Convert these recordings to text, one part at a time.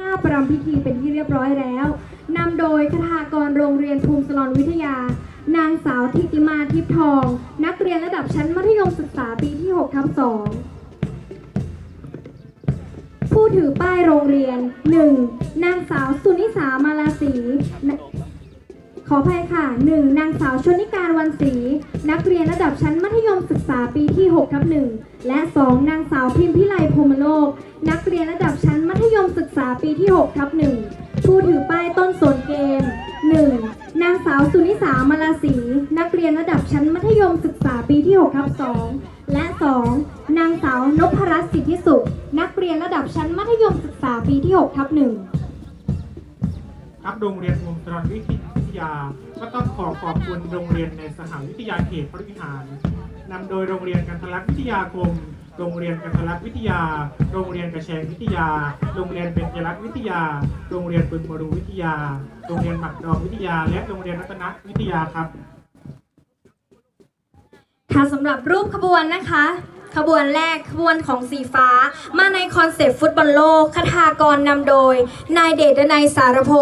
หน้าประรำพิธีเป็นที่เรียบร้อยแล้วนำโดยคทากรโรงเรียนภูมิสลอนวิทยา นางสาวทิติมาทิพย์ทอง นักเรียนระดับชั้นมัธยมศึกษาปีที่6ทับ2ผู้ถือป้ายโรงเรียน 1. นางสาวสุนิสามาลาศรีขออภัยค่ะ 1. นางสาวชนิการวันศรีนักเรียนระดับชั้นมัธยมศึกษาปีที่6ทับ1และ 2. นางสาวพิมพิไลพรมโลก นักเรียนระดับชั้น ษาปีที่6ทับ1ผู้ถือป้ายต้นสนเกม 1. นางสาวสุนิสามาลาศีนักเรียนระดับชั้นมัธยมศึกษาปีที่6ทับ2และ 2. นางสาวนพรัตน์สิทธิสุข นักเรียนระดับชั้นมัธยมศึกษาปีที่6ทับ1ครับโรงเรียนวงศรวิทยา ก็ต้องขอขอบคุณโรงเรียนในสหวิทยาเขตพระวิหารนำโดยโรงเรียนกันทลักษณ์วิทยาคม โรงเรียนกันทลักษณ์วิทยา โรงเรียนกระแชงวิทยา โรงเรียนเบญจรัตน์วิทยา โรงเรียนปึงบรูวิทยา โรงเรียนหมักดองวิทยา และโรงเรียนรัตนวิทยาครับ ค่ะสำหรับรูปขบวนนะคะ ขบวนแรกขบวนของสีฟ้า มาในคอนเซปต์ฟุตบอลโลกคทากรนำโดย นายเดชดนัยสารโพ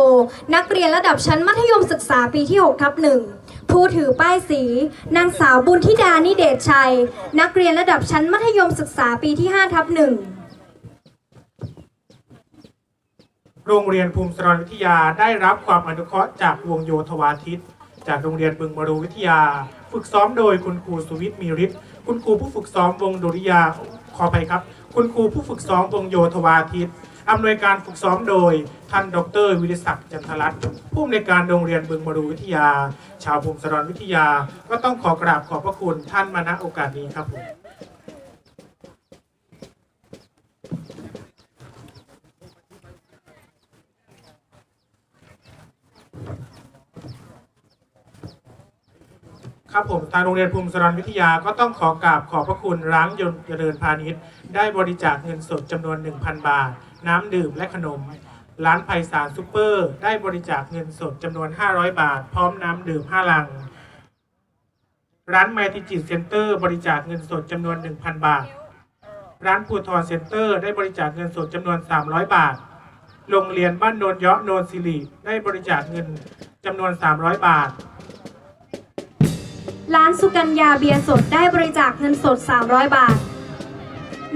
นักเรียนระดับชั้นมัธยมศึกษาปีที่6ทับหนึ่ง ผู้ถือป้ายสี นางสาวบุญธิดานิเดชชัย นักเรียนระดับชั้นมัธยมศึกษาปีที่5ทับหนึ่งโรงเรียนภูมิสรวิทยาได้รับความอนุเคราะห์จากวงโยธวาทิต จากโรงเรียนบึงบรูวิทยา ฝึกซ้อมโดยคุณครูสุวิทย์มีฤทธิ์คุณครูผู้ฝึกซ้อมวงดุริยาขอไปครับ คุณครูผู้ฝึกซ้อมวงโยธวาทิต อำนวยการฝึกซ้อมโดยท่านดรวิรศักดิ์จันทรัตน์ผู้อำนวยการโรงเรียนบึงมรูวิทยา ชาวภูมิสรวิทยา ก็ต้องขอกราบขอบพระคุณท่านมาณโอกาสนี้ครับผม ครับผมทางโรงเรียนภูมิสรรวิทยาก็ต้องขอกราบขอบพระคุณร้านยนต์เจริญพาณิชย์ ได้บริจาคเงินสดจำนวน 1,000 บาท น้ำดื่มและขนม ร้านไพศาลซูเปอร์ ได้บริจาคเงินสดจำนวน 500 บาท พร้อมน้ำดื่ม 5 ลัง ร้านแมทิจิตเซ็นเตอร์ บริจาคเงินสดจำนวน 1,000 บาท ร้านปูทรเซ็นเตอร์ ได้บริจาคเงินสดจำนวน 300 บาท โรงเรียนบ้านโนนเยาะโนนสิริได้บริจาคเงินจำนวน 300 บาท ร้านสุกัญญาเบียร์สดได้บริจาคเงินสด 300 บาท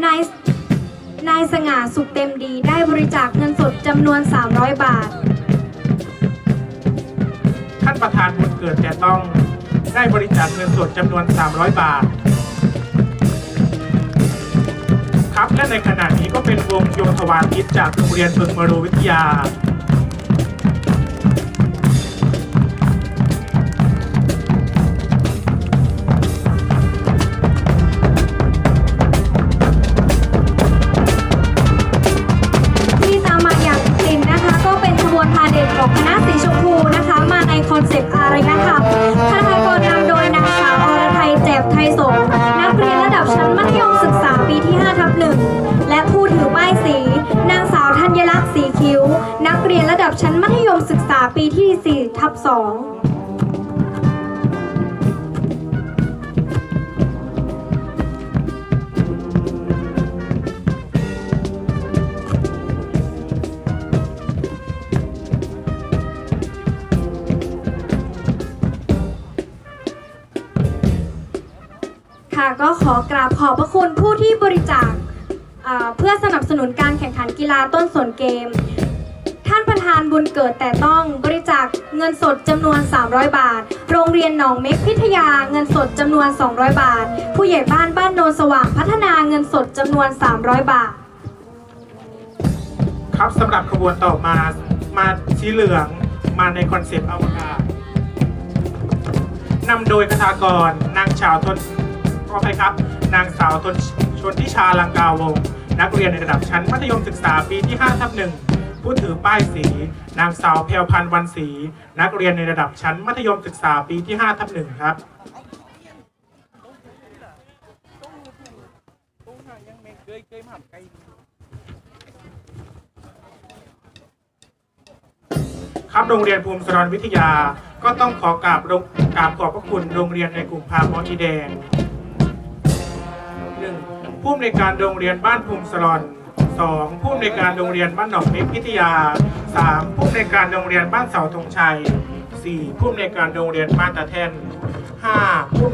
นายนายสง่าสุขเต็มดีได้บริจาคเงินสดจำนวน 300 บาท ท่านประธานบุญเกิดแต่ต้องได้บริจาคเงินสดจำนวน 300 บาท ครับและในขณะนี้ก็เป็นวงโยธวาทิตจากโรงเรียนบึงมรูวิทยา นักเรียนระดับชั้นมัธยมศึกษาปีที่ 4 ทับ 2ค่ะก็ขอกราบขอบพระคุณผู้ที่บริจาคเพื่อสนับสนุนการแข่งขันกีฬาต้นสนเกม บุญเกิดแต่ต้องบริจาคเงินสดจำนวน 300 บาท โรงเรียนหนองเม็กพิทยาเงินสดจำนวน 200 บาท ผู้ใหญ่บ้านบ้านโนนสว่างพัฒนาเงินสดจำนวน 300 บาท ครับสำหรับขบวนต่อมามาสีเหลืองมาในคอนเซปต์อวกาศนำโดยคทากรนางชาวทนขอไปครับ นางสาวทนชนทิชาลังกาวง นักเรียนในระดับชั้นมัธยมศึกษาปีที่5ทับหนึ่ง ผู้ถือป้ายสี นางสาวแพรวพันธ์วันศรีนักเรียนในระดับชั้นมัธยมศึกษาปีที่5ทับหนึ่งครับครับโรงเรียนภูมิสรรวิทยา ก็ต้องขอกราบโรงกราบขอบพระคุณโรงเรียนในกลุ่มพาหมออีแดงหนึ่งผู้อำนวยการโรงเรียนบ้านภูมิสรร 2. ผู้อำนวยการโรงเรียนบ้านหนองเม็กพิทยา 3. ผู้อำนวยการโรงเรียนบ้านเสาธงชัย 4. ผู้อำนวยการโรงเรียนบ้านตะแท่น 5. ผู้